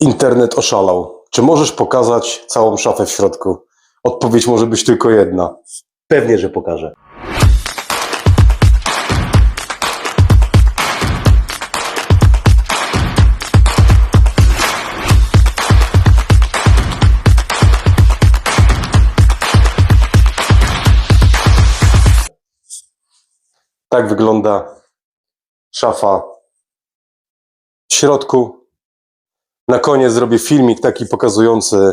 Internet oszalał. Czy możesz pokazać całą szafę w środku? Odpowiedź może być tylko jedna. Pewnie, że pokażę. Tak wygląda szafa w środku. Na koniec zrobię filmik taki pokazujący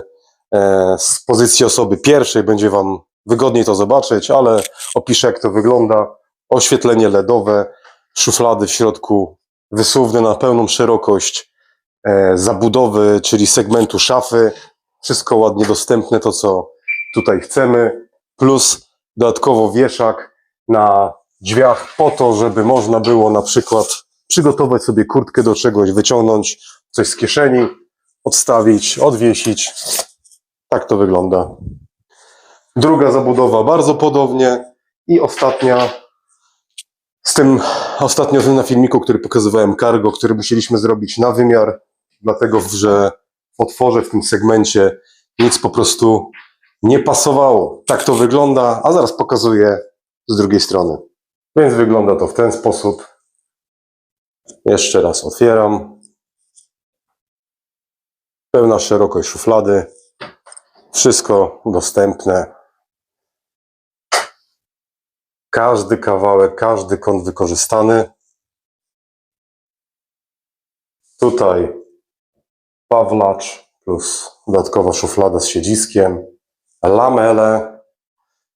e, z pozycji osoby pierwszej. Będzie Wam wygodniej to zobaczyć, ale opiszę jak to wygląda. Oświetlenie LEDowe, szuflady w środku wysuwne na pełną szerokość, e, zabudowy, czyli segmentu szafy. Wszystko ładnie dostępne, to co tutaj chcemy. Plus dodatkowo wieszak na drzwiach po to, żeby można było na przykład przygotować sobie kurtkę do czegoś, wyciągnąć coś z kieszeni, odstawić, odwiesić. Tak to wygląda. Druga zabudowa bardzo podobnie i ostatnia z tym ostatnio na filmiku, który pokazywałem cargo, który musieliśmy zrobić na wymiar, dlatego że w otworze w tym segmencie nic po prostu nie pasowało. Tak to wygląda, a zaraz pokazuję z drugiej strony. Więc wygląda to w ten sposób. Jeszcze raz otwieram. Pełna szerokość szuflady. Wszystko dostępne. Każdy kawałek, każdy kąt wykorzystany. Tutaj pawlacz plus dodatkowa szuflada z siedziskiem. Lamele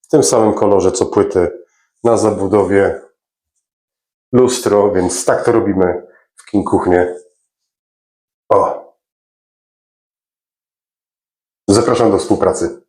w tym samym kolorze co płyty na zabudowie lustro, więc tak to robimy w King Kuchnie. O. Zapraszam do współpracy.